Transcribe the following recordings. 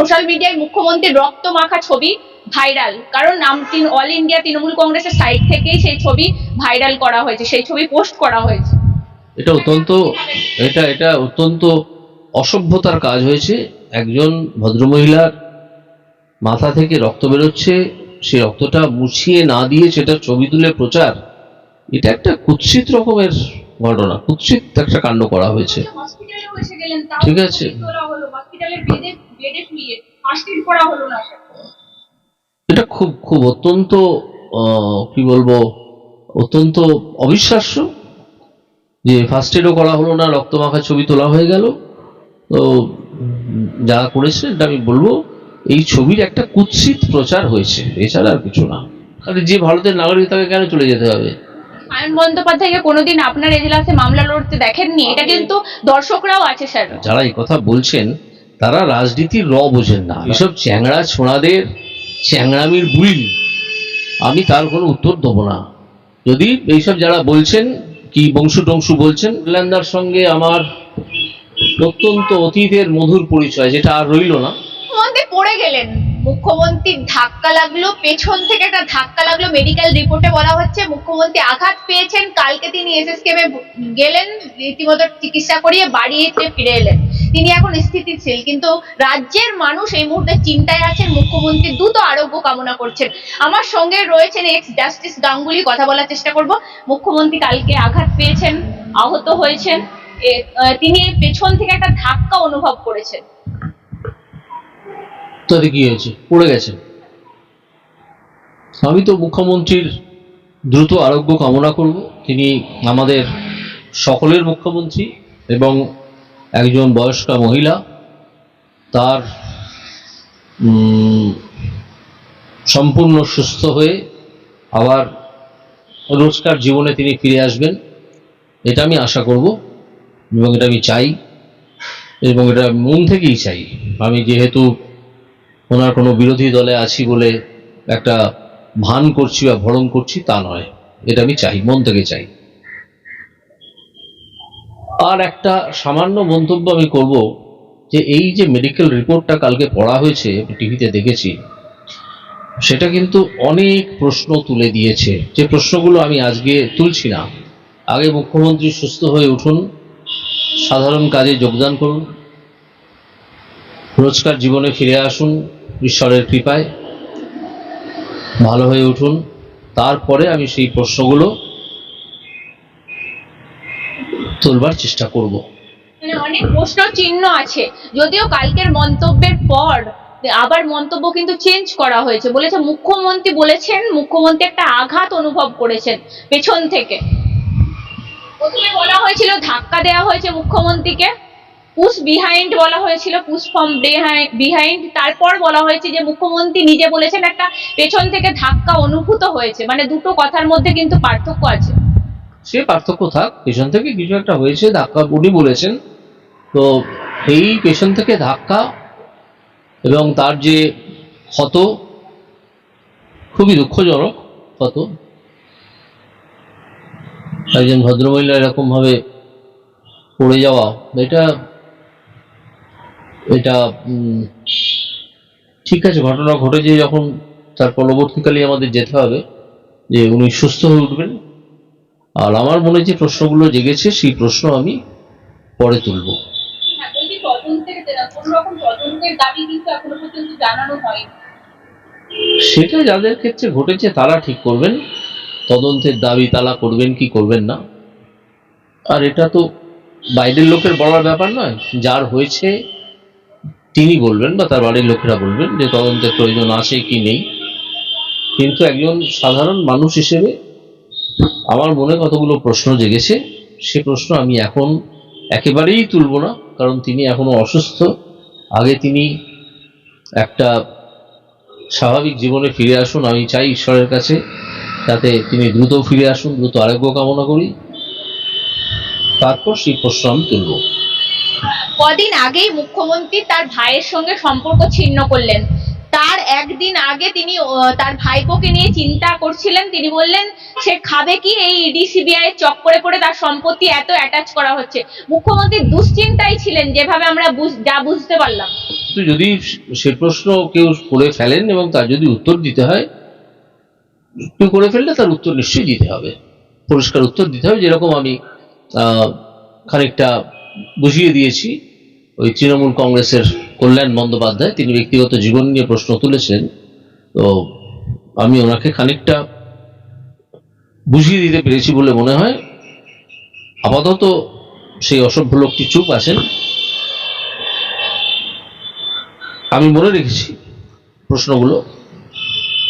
Social মিডিয়ায় মুখ্যমন্ত্রীর রক্ত মাখা ছবি ভাইরাল। কারণ নাম অল ইন্ডিয়া তৃণমূল কংগ্রেসের সাইট থেকেই সেই ছবি ভাইরাল করা হয়েছে সেই ছবি পোস্ট করা হয়েছে। এটা অত্যন্ত এটা এটা অত্যন্ত অসভ্যতার কাজ হয়েছে। একজন ভদ্রমহিলার মাথা থেকে রক্ত বেরোচ্ছে সেই রক্তটা মুছিয়ে না দিয়ে সেটা ছবি তুলে প্রচার এটা একটা কুৎসিত রকমের ঘটনা। কুৎসিত একটা কাণ্ড করা হয়েছে। ঠিক আছে। বেডে শুয়ে এড করা হলো না স্যার এটা খুব খুব অত্যন্ত আহ, কি বলব অত্যন্ত অবিশ্বাস্য যে ফার্স্ট এডও করা হলো না রক্ত মাখা ছবি তোলা হয়ে গেল। তো যারা করেছে এটা আমি বলব এই ছবির একটা কুৎসিত প্রচার হয়েছে এছাড়া আর কিছু না। আরে যে ভারতের নাগরিক তাকে কেন চলে যেতে হবে? আয়ন বন্দ্যোপাধ্যায়কে কোনোদিন আপনার এজলাসে মামলা লড়তে দেখেননি? এটা কিন্তু দর্শকরাও আছে স্যার। যারা এই কথা বলছেন তারা রাজনীতির র বোঝেন না। এসব চ্যাংড়া ছোঁড়াদের চ্যাংড়ামির বুড়ি আমি তার কোনো উত্তর দেবো না। যদি এইসব যারা বলছেন কি বংশু টংশু বলছেন ল্যান্ডার সঙ্গে আমার অত্যন্ত অতীতের মধুর পরিচয় যেটা আর রইল না। পড়ে গেলেন। মুখ্যমন্ত্রীর ধাক্কা লাগল পেছন থেকে একটা ধাক্কা লাগল মেডিকেল রিপোর্টে বলা হচ্ছে মুখ্যমন্ত্রী আঘাত পেয়েছেন। কালকে তিনি এসএসকেমে গেলেন রীতিমতো চিকিৎসা করিয়ে বাড়িতে ফিরে এলেন। তিনি এখন স্থিতিশীল, কিন্তু রাজ্যের মানুষ এই মুহূর্তে চিন্তায় আছেন, মুখ্যমন্ত্রী দ্রুত আরোগ্য কামনা করছেন। আমার সঙ্গে রয়েছেন এক্স জাস্টিস গাঙ্গুলি, কথা বলার চেষ্টা করব। মুখ্যমন্ত্রী কালকে আঘাত পেয়েছেন, আহত হয়েছেন। তিনি পেছন থেকে একটা ধাক্কা অনুভব করেছেন। তাতে কি হয়েছে পড়ে গেছেন আমি তো মুখ্যমন্ত্রীর দ্রুত আরোগ্য কামনা করব। তিনি আমাদের সকলের মুখ্যমন্ত্রী এবং একজন বয়স্কা মহিলা, তার সম্পূর্ণ সুস্থ হয়ে আবার রোজকার জীবনে তিনি ফিরে আসবেন। এটা আমি আশা করব এবং এটা আমি চাই এবং এটা মন থেকেই চাই। আমি যেহেতু ওনার কোনো বিরোধী দলে আছি বলে একটা ভান করছি বা ভরণ করছি তা নয়। এটা আমি চাই, মন থেকে চাই। আর একটা সামান্য মন্তব্য আমি করব যে এই যে মেডিকেল রিপোর্টটা কালকে পড়া হয়েছে টিভিতে দেখেছি, সেটা কিন্তু অনেক প্রশ্ন তুলে দিয়েছে। যে প্রশ্নগুলো আমি আজকে তুলছি না। আগে মুখ্যমন্ত্রী সুস্থ হয়ে উঠুন, সাধারণ কাজে যোগদান করুন, রোজকার জীবনে ফিরে আসুন, ঈশ্বরের কৃপায়, ভালো হয়ে উঠুন। তারপরে আমি সেই প্রশ্নগুলো তুলবার চেষ্টা করব। মানে অনেক প্রশ্ন চিহ্ন আছে। যদিও কালকের মন্তব্যের পর আবার মন্তব্য কিন্তু চেঞ্জ করা হয়েছে। বলেছে, মুখ্যমন্ত্রী বলেছেন, মুখ্যমন্ত্রী একটা আঘাত অনুভব করেছেন পেছন থেকে। প্রথমে বলা হয়েছিল, ধাক্কা দেওয়া হয়েছে মুখ্যমন্ত্রীকে। পুশ বিহাইন্ড বলা হয়েছিল পুশ ফ্রম বিহাইন্ড তারপর বলা হয়েছে যে, মুখ্যমন্ত্রী নিজে বলেছেন, একটা পেছন থেকে ধাক্কা অনুভূত হয়েছে। মানে দুটো কথার মধ্যে কিন্তু পার্থক্য আছে। সে পার্থক্য থাক। পেছন থেকে কিছু একটা হয়েছে, ধাক্কা উনি বলেছেন। তো এই পেছন থেকে ধাক্কা এবং তার যে ক্ষত, খুবই দুঃখজনক ক্ষত। একজন ভদ্রমহিলা এরকম ভাবে পড়ে যাওয়া, এটা এটা ঠিক আছে, ঘটনা ঘটেছে যখন তার পরবর্তীকালে আমাদের যেতে হবে যে উনি সুস্থ হয়ে উঠবেন। আর আমার মনে যে প্রশ্নগুলো জেগেছে সেই প্রশ্ন আমি পরে তুলব। হ্যাঁ, সেটা যাদের ক্ষেত্রে ঘটেছে তারা ঠিক করবেন। তদন্তের দাবি তারা করবেন কি করবেন না। আর এটা তো বাইরের লোকের বলার ব্যাপার নয়। যার হয়েছে তিনি বলবেন বা তার বাড়ির লোকেরা বলবেন যে তদন্তের প্রয়োজন আছে কি নেই। কিন্তু একজন সাধারণ মানুষ হিসেবে আমার মনে কতগুলো প্রশ্ন জেগেছে, সে প্রশ্ন আমি এখন একেবারেই তুলব না, কারণ তিনি এখনও অসুস্থ। আগে তিনি একটা স্বাভাবিক জীবনে ফিরে আসুন, আমি চাই ঈশ্বরের কাছে, যাতে তিনি দ্রুত ফিরে আসুন, দ্রুত আরোগ্য কামনা করি। তারপর সেই প্রশ্ন আমি তুলব। কদিন আগেই মুখ্যমন্ত্রী তার ভাইয়ের সঙ্গে সম্পর্ক ছিন্ন করলেন। একদিন আগে তিনি তার ভাইপোকে নিয়ে চিন্তা করছিলেন। তিনি বললেন, সে খাবে কি এই ইডি সিবিআই এর চক্করে পড়ে তার সম্পত্তি এত অ্যাটাচ করা হচ্ছে? মুখ্যমন্ত্রী দুশ্চিন্তায় ছিলেন, যেভাবে আমরা যা বুঝতে পারলাম। তো যদি সে প্রশ্ন কেউ করে ফেলেন এবং তার যদি উত্তর দিতে হয়, কেউ করে ফেললে তার উত্তর নিশ্চয়ই দিতে হবে। পরিষ্কার উত্তর দিতে হবে, যেরকম আমি খানিকটা বুঝিয়ে দিয়েছি। ওই তৃণমূল কংগ্রেসের কল্যাণ বন্দ্যোপাধ্যায় তিনি ব্যক্তিগত জীবন নিয়ে প্রশ্ন তুলেছেন। তো আমি ওনাকে খানিকটা বুঝিয়ে দিতে পেরেছি বলে মনে হয়। আপাতত সেই অসভ্য লোকটি চুপ আছেন। আমি মনে রেখেছি প্রশ্নগুলো।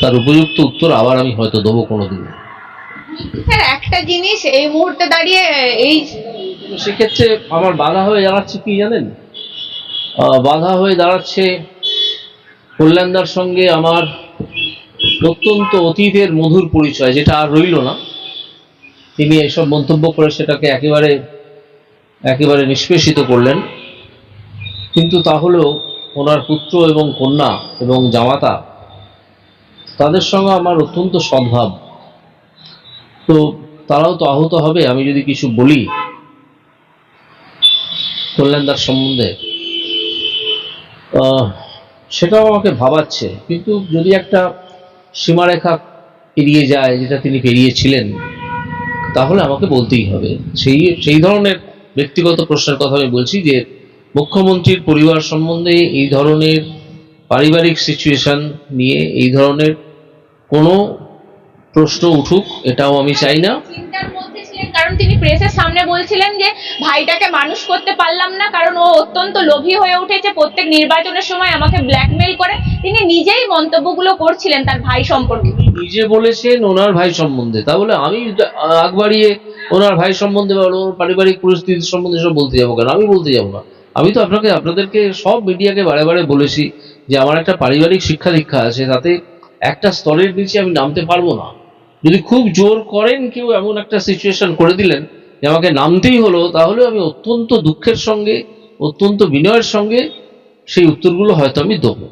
তার উপযুক্ত উত্তর আবার আমি হয়তো দেবো কোনোদিন। স্যার একটা জিনিস এই মুহূর্তে দাঁড়িয়ে এই সেক্ষেত্রে আমার বাধা হয়ে দাঁড়াচ্ছে কি জানেন? বাধা হয়ে দাঁড়াচ্ছে কল্যাণদার সঙ্গে আমার অত্যন্ত অতীতের মধুর পরিচয়, যেটা আর রইল না। তিনি এসব মন্তব্য করে সেটাকে একেবারে একেবারে নিষ্পেষিত করলেন। কিন্তু তাহলেও ওনার পুত্র এবং কন্যা এবং জামাতা, তাদের সঙ্গে আমার অত্যন্ত সদ্ভাব। তো তারাও তো আহত হবে, আমি যদি কিছু বলি কল্যাণদার সম্বন্ধে। সেটাও আমাকে ভাবাচ্ছে। কিন্তু যদি একটা সীমারেখা পেরিয়ে যায়, যেটা তিনি পেরিয়েছিলেন, তাহলে আমাকে বলতেই হবে। সেই সেই ধরনের ব্যক্তিগত প্রশ্নের কথা আমি বলছি যে, মুখ্যমন্ত্রীর পরিবার সম্বন্ধে এই ধরনের পারিবারিক সিচুয়েশন নিয়ে এই ধরনের কোনো প্রশ্ন উঠুক, এটাও আমি চাই না। কারণ তিনি প্রেসের সামনে বলছিলেন যে, ভাইটাকে মানুষ করতে পারলাম না, কারণ ও অত্যন্ত লোভী হয়ে উঠেছে, প্রত্যেক নির্বাচনের সময় আমাকে ব্ল্যাকমেল করে। তিনি নিজেই মন্তব্যগুলো করছিলেন তার ভাই সম্পর্কে। নিজে বলেছেন ওনার ভাই সম্বন্ধে। তাহলে আমি আগ বাড়িয়ে ওনার ভাই সম্বন্ধে বা ওর পারিবারিক পরিস্থিতি সম্বন্ধে সব বলতে যাব কেন? আমি বলতে যাব না। আমি তো আপনাকে, আপনাদেরকে সব মিডিয়াকে বারে বারে বলেছি যে, আমার একটা পারিবারিক শিক্ষা দীক্ষা আছে, তাতে একটা স্তরের নিচে আমি নামতে পারব না। যদি খুব জোর করেন কেউ এমন একটা সিচুয়েশন করে দিলেন যে আমাকে নামতেই হলো, তাহলে আমি অত্যন্ত দুঃখের সঙ্গে, অত্যন্ত বিনয়ের সঙ্গে সেই উত্তরগুলো হয়তো আমি দেবো।